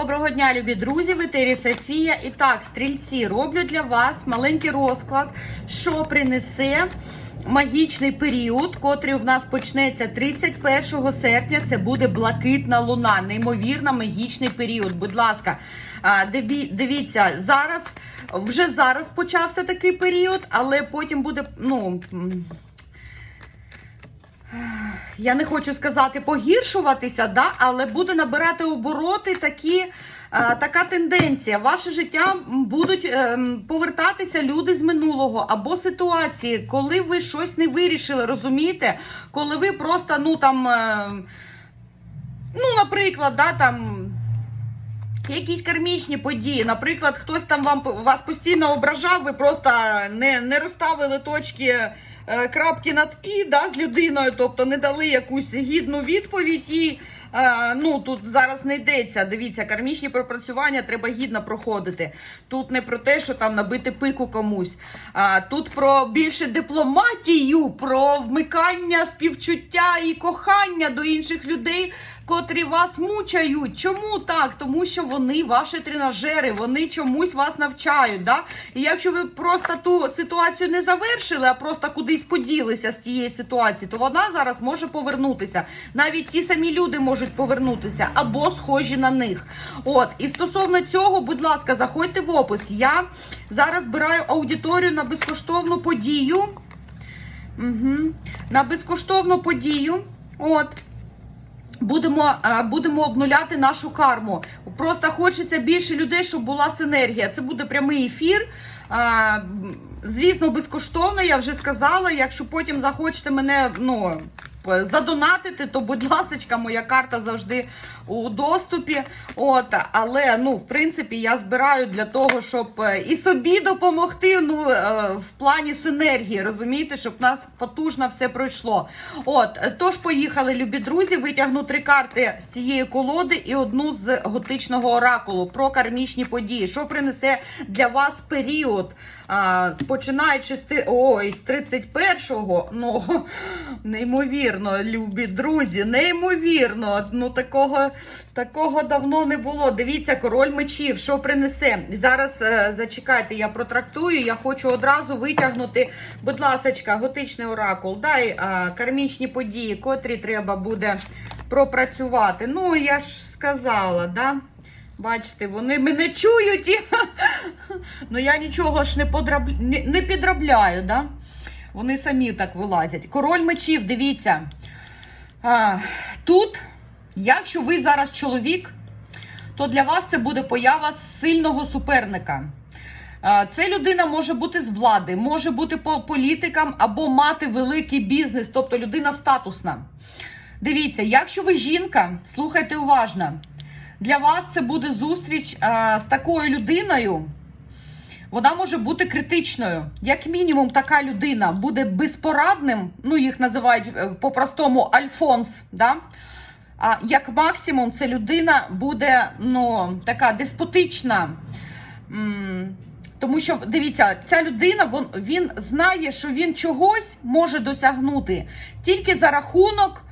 Доброго дня, любі друзі, в етері Софія. І так, стрільці, роблю для вас маленький розклад, що принесе магічний період, котрий в нас почнеться 31 серпня. Це буде блакитна луна, неймовірно магічний період. Будь ласка, дивіться, зараз вже зараз почався такий період, але потім буде, ну. Я не хочу сказати погіршуватися, да, але буде набирати обороти такі. е, Така тенденція. Ваше життя будуть ем, повертатися люди з минулого або ситуації, коли ви щось не вирішили, розумієте? Коли ви просто, ну там, ем, ну, наприклад, да, там. Якісь кармічні події, наприклад, хтось там вам вас постійно ображав, ви просто не, не розставили точки е, крапки над і да, з людиною, тобто не дали якусь гідну відповідь і. е, ну тут зараз не йдеться. Дивіться, кармічні пропрацювання треба гідно проходити. Тут не про те, що там набити пику комусь. А тут про більше дипломатію, про вмикання співчуття і кохання до інших людей, котрі вас мучають. Чому так? Тому що вони ваші тренажери, вони чомусь вас навчають. Да? І якщо ви просто ту ситуацію не завершили, а просто кудись поділися з цієї ситуації, то вона зараз може повернутися. Навіть ті самі люди можуть повернутися або схожі на них. От і стосовно цього, будь ласка, заходьте в опис. Я зараз збираю аудиторію на безкоштовну подію. Угу. На безкоштовну подію. От. Будемо, будемо обнуляти нашу карму. Просто хочеться більше людей, щоб була синергія. Це буде прямий ефір. Звісно, безкоштовно, я вже сказала. Якщо потім захочете мене ну, задонатити, то будь ласка, моя карта завжди у доступі. От, але ну, в принципі, я збираю для того, щоб е, і собі допомогти. Ну, е, в плані синергії, розумієте, щоб в нас потужно все пройшло. От, е, тож поїхали, любі друзі, витягну три карти з цієї колоди і одну з готичного оракулу про кармічні події. Що принесе для вас період? Починаючи з ой, з 31-го, ну неймовірно, любі друзі, неймовірно. Ну такого, такого давно не було. Дивіться, король мечів, що принесе. Зараз е, зачекайте, я протрактую. Я хочу одразу витягнути, будь ласка, готичний оракул. Дай е, кармічні події, котрі треба буде пропрацювати. Ну, я ж сказала, да? Бачите, вони мене чують ну я нічого ж не, подраб... не підробляю, да? Вони самі так вилазять. Король мечів, дивіться. А, тут, якщо ви зараз чоловік, то для вас це буде поява сильного суперника. Це людина може бути з влади, може бути по політикам або мати великий бізнес, тобто людина статусна. Дивіться, якщо ви жінка, слухайте уважно. Для вас це буде зустріч а, з такою людиною. Вона може бути критичною. Як мінімум, така людина буде безпорадним. Ну, їх називають е, по-простому Альфонс. Да? А як максимум, це людина буде ну, така деспотична. Тому що дивіться, ця людина вон, він знає, що він чогось може досягнути тільки за рахунок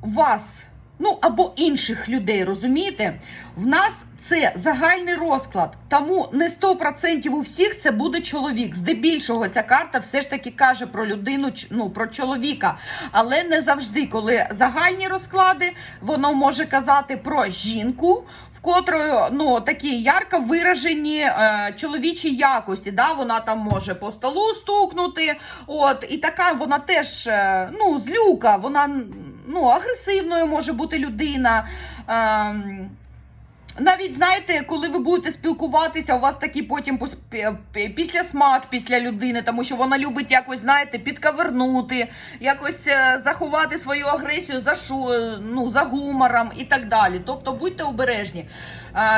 вас. Ну, або інших людей, розумієте? В нас це загальний розклад, тому не 100% у всіх це буде чоловік. Здебільшого ця карта все ж таки каже про людину, ну, про чоловіка. Але не завжди, коли загальні розклади, воно може казати про жінку, в котрої ну, такі ярко виражені е, чоловічі якості. Да? Вона там може по столу стукнути. От, і така вона теж е, ну, злюка, вона ну, агресивною може бути людина. Ем, навіть знаєте, коли ви будете спілкуватися, у вас такий потім після смак після людини, тому що вона любить якось, знаєте, підкавернути, якось е, заховати свою агресію за шу, е, ну, за гумором і так далі. Тобто будьте обережні. Е,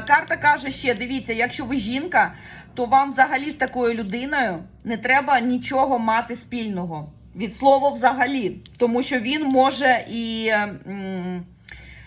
Карта каже ще: дивіться, якщо ви жінка, то вам взагалі з такою людиною не треба нічого мати спільного. Від слова взагалі, тому що він може і. е,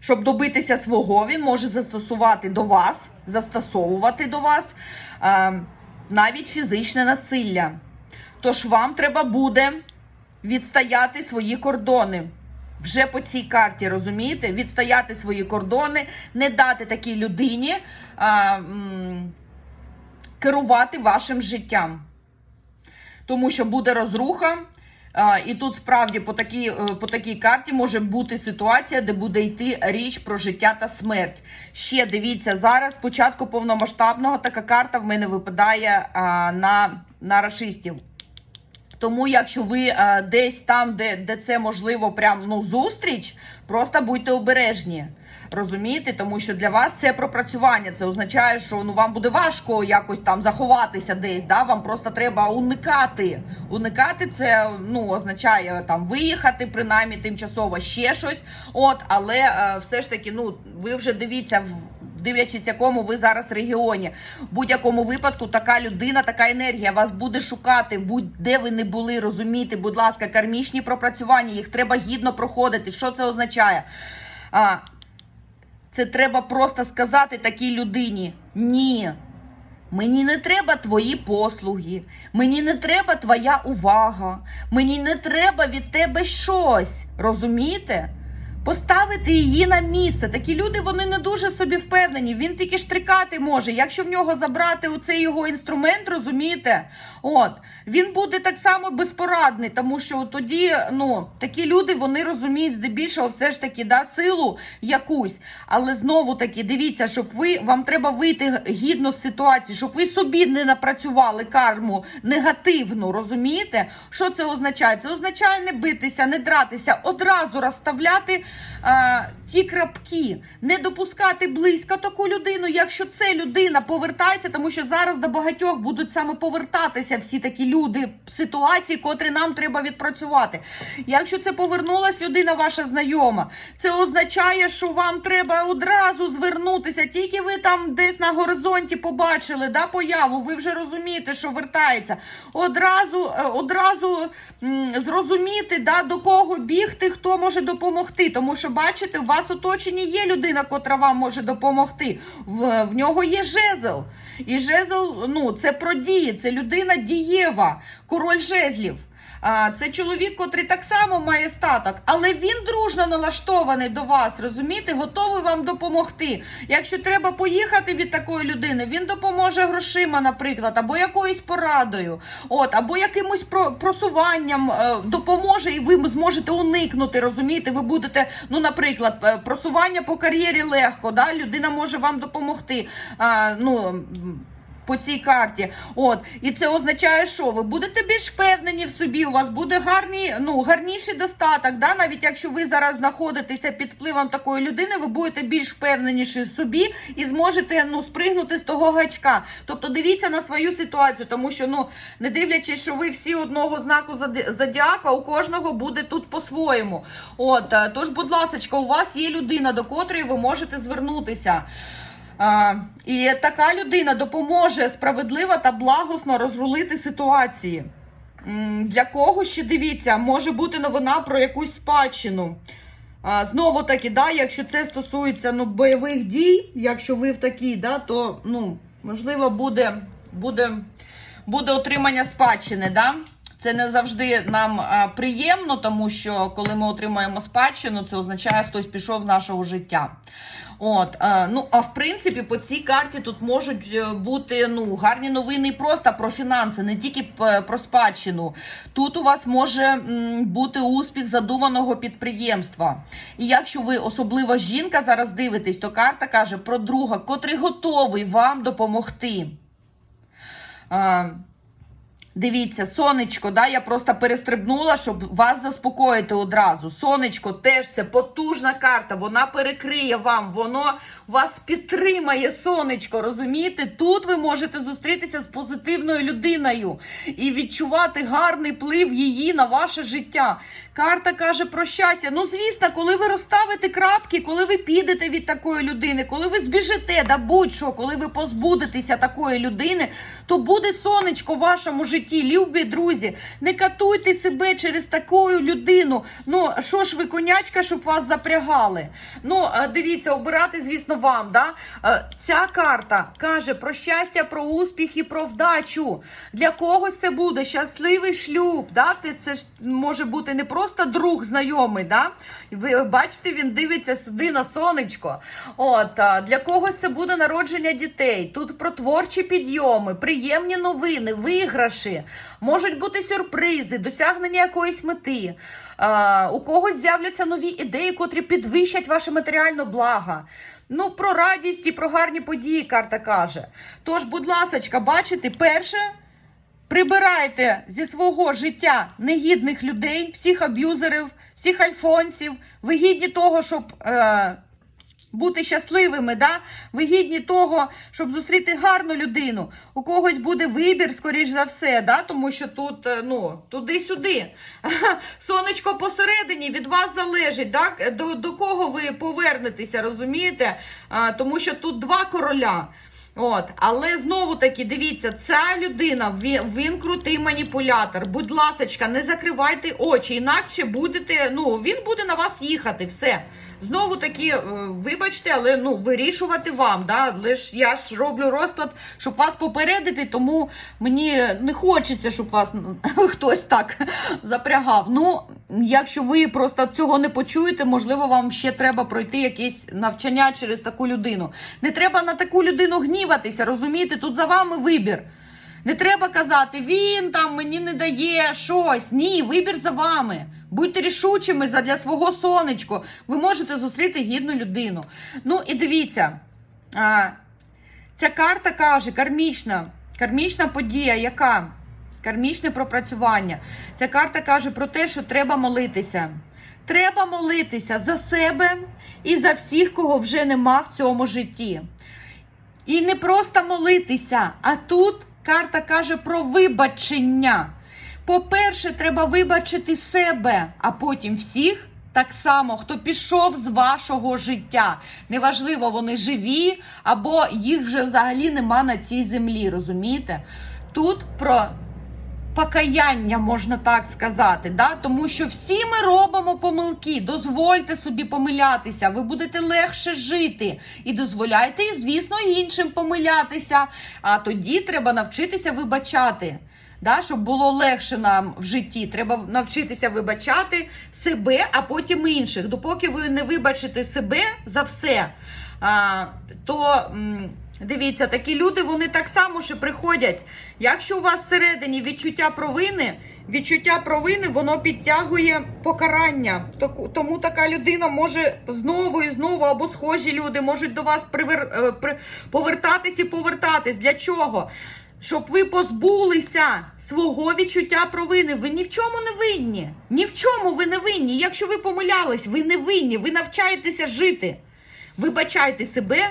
щоб добитися свого, він може застосувати до вас, застосовувати до вас е, навіть фізичне насилля. Тож вам треба буде відстояти свої кордони. Вже по цій карті, розумієте? Відстояти свої кордони, не дати такій людині а, м, керувати вашим життям. Тому що буде розруха. І тут справді по такій, е, по такій карті може бути ситуація, де буде йти річ про життя та смерть. Ще дивіться, зараз спочатку повномасштабного така карта в мене випадає на, на рашистів. Тому, якщо ви е, десь там, де, де це можливо, прям ну зустріч, просто будьте обережні. Розумієте, тому що для вас це пропрацювання. Це означає, що ну вам буде важко якось там заховатися десь. Да? Вам просто треба уникати. Уникати це ну означає там виїхати, принаймні тимчасово ще щось. От, але е, все ж таки, ну ви вже дивіться дивлячись, якому ви зараз регіоні. В будь-якому випадку така людина, така енергія вас буде шукати, будь-де ви не були, розумієте, будь ласка, кармічні пропрацювання, їх треба гідно проходити. Що це означає? А, це треба просто сказати такій людині: ні. Мені не треба твої послуги, мені не треба твоя увага, мені не треба від тебе щось. Розумієте? Поставити її на місце. Такі люди вони не дуже собі впевнені. Він тільки штрикати може. Якщо в нього забрати оцей його інструмент, розумієте? От він буде так само безпорадний, тому що тоді ну такі люди вони розуміють здебільшого все ж таки да, силу якусь. Але знову таки дивіться, щоб ви вам треба вийти гідно з ситуації, щоб ви собі не напрацювали карму негативну. Розумієте? Що це означає? Це означає не битися, не дратися, одразу розставляти а, ті крапки, не допускати близько таку людину, якщо це людина повертається, тому що зараз до багатьох будуть саме повертатися всі такі люди, ситуації, котрі нам треба відпрацювати. Якщо це повернулась людина, ваша знайома, це означає, що вам треба одразу звернутися. Тільки ви там десь на горизонті побачили да, появу, ви вже розумієте, що вертається. Одразу, е, одразу зрозуміти, да, до кого бігти, хто може допомогти. Тому що, бачите, у вас оточені є людина, котра вам може допомогти. В, в нього є жезл. І жезл, ну, це про дії, це людина дієва, король жезлів. Це чоловік, котрий так само має статок, але він дружно налаштований до вас, розумієте, готовий вам допомогти. Якщо треба поїхати від такої людини, він допоможе грошима, наприклад, або якоюсь порадою, от, або якимось просуванням е, допоможе, і ви зможете уникнути. Розумієте, ви будете, ну, наприклад, е, просування по кар'єрі легко, да? людина може вам допомогти. А, ну, по цій карті. От, і це означає, що ви будете більш впевнені в собі, у вас буде гарний, ну, гарніший достаток. Да? Навіть якщо ви зараз знаходитеся під впливом такої людини, ви будете більш впевненіші в собі і зможете ну, спригнути з того гачка. Тобто дивіться на свою ситуацію, тому що, ну, не дивлячись, що ви всі одного знаку зодіака, у кожного буде тут по-своєму. От, е, тож, будь ласка, у вас є людина, до котрої ви можете звернутися. І така людина допоможе справедливо та благосно розрулити ситуації. Для кого ще дивіться, може бути новина про якусь спадщину. Знову таки, да, якщо це стосується ну, бойових дій, якщо ви в такій, да, то ну, можливо буде, буде, буде отримання спадщини. Да? Це не завжди нам приємно, тому що коли ми отримуємо спадщину, це означає, хтось пішов з нашого життя. От, е, ну а в принципі, по цій карті тут можуть е, бути ну гарні новини просто про фінанси, не тільки про спадщину. Тут у вас може бути успіх задуманого підприємства. І якщо ви особливо жінка зараз дивитесь, то карта каже про друга, котрий готовий вам допомогти. Дивіться, сонечко, да, я просто перестрибнула, щоб вас заспокоїти одразу. Сонечко теж це потужна карта, вона перекриє вам, воно вас підтримає, сонечко. Розумієте? Тут ви можете зустрітися з позитивною людиною і відчувати гарний вплив її на ваше життя. Карта каже про щастя. Ну, звісно, коли ви розставите крапки, коли ви підете від такої людини, коли ви збіжите, да будь-що, коли ви позбудетеся такої людини, то буде сонечко в вашому житті. Любі друзі, не катуйте себе через таку людину. Ну що ж ви конячка, щоб вас запрягали? Ну е, дивіться, обирати, звісно, вам. Да? Е, Ця карта каже про щастя, про успіх і про вдачу. Для когось це буде щасливий шлюб. Да? Це може бути не просто друг знайомий. Да? Ви бачите, він дивиться сюди на сонечко. От для когось це буде народження дітей. Тут про творчі підйоми, приємні новини, виграші, можуть бути сюрпризи, досягнення якоїсь мети. У когось з'являться нові ідеї, котрі підвищать ваше матеріальне благо. Ну, про радість і про гарні події карта каже. Тож, будь ласочка, бачите, перше. Прибирайте зі свого життя негідних людей, всіх аб'юзерів, всіх альфонсів. Ви гідні того, щоб е, бути щасливими. Да? Ви гідні того, щоб зустріти гарну людину. У когось буде вибір, скоріш за все, да? тому що тут е, ну, туди-сюди. Сонечко посередині від вас залежить, так? До, до кого ви повернетеся, розумієте? А, тому що тут два короля. От, але знову таки, дивіться, ця людина, він, він крутий маніпулятор. Будь ласочка, не закривайте очі, інакше будете, ну, він буде на вас їхати, все. Знову таки, е, вибачте, але ну, вирішувати вам. Да? Ж я ж роблю розклад, щоб вас попередити, тому мені не хочеться, щоб вас ну, хтось так запрягав. Ну, якщо ви просто цього не почуєте, можливо, вам ще треба пройти якесь навчання через таку людину. Не треба на таку людину гніватися, розумієте? Тут за вами вибір. Не треба казати, він там мені не дає щось. Ні, вибір за вами. Будьте рішучими задля свого сонечко. Ви можете зустріти гідну людину. Ну і дивіться, ця карта каже, кармічна, кармічна подія, яка? Кармічне пропрацювання. Ця карта каже про те, що треба молитися. Треба молитися за себе і за всіх, кого вже нема в цьому житті. І не просто молитися, а тут карта каже про вибачення. По-перше, треба вибачити себе, а потім всіх. Так само, хто пішов з вашого життя. Неважливо, вони живі, або їх вже взагалі нема на цій землі, розумієте? Тут про покаяння, можна так сказати, да? тому що всі ми робимо помилки. Дозвольте собі помилятися, ви будете легше жити. І дозволяйте, звісно, іншим помилятися. А тоді треба навчитися вибачати. Да, щоб було легше нам в житті, треба навчитися вибачати себе, а потім інших. Допоки ви не вибачите себе за все, а, то дивіться, такі люди вони так само ще приходять. Якщо у вас всередині відчуття провини, відчуття провини воно підтягує покарання. Тому така людина може знову і знову, або схожі люди можуть до вас привер, е, повертатись і повертатись. Для чого? Щоб ви позбулися свого відчуття провини. Ви ні в чому не винні. Ні в чому ви не винні. Якщо ви помилялись, ви не винні. Ви навчаєтеся жити. Вибачайте себе,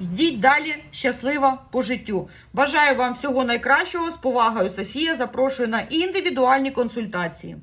йдіть далі щасливо по життю. Бажаю вам всього найкращого. З повагою Софія. Запрошую на індивідуальні консультації.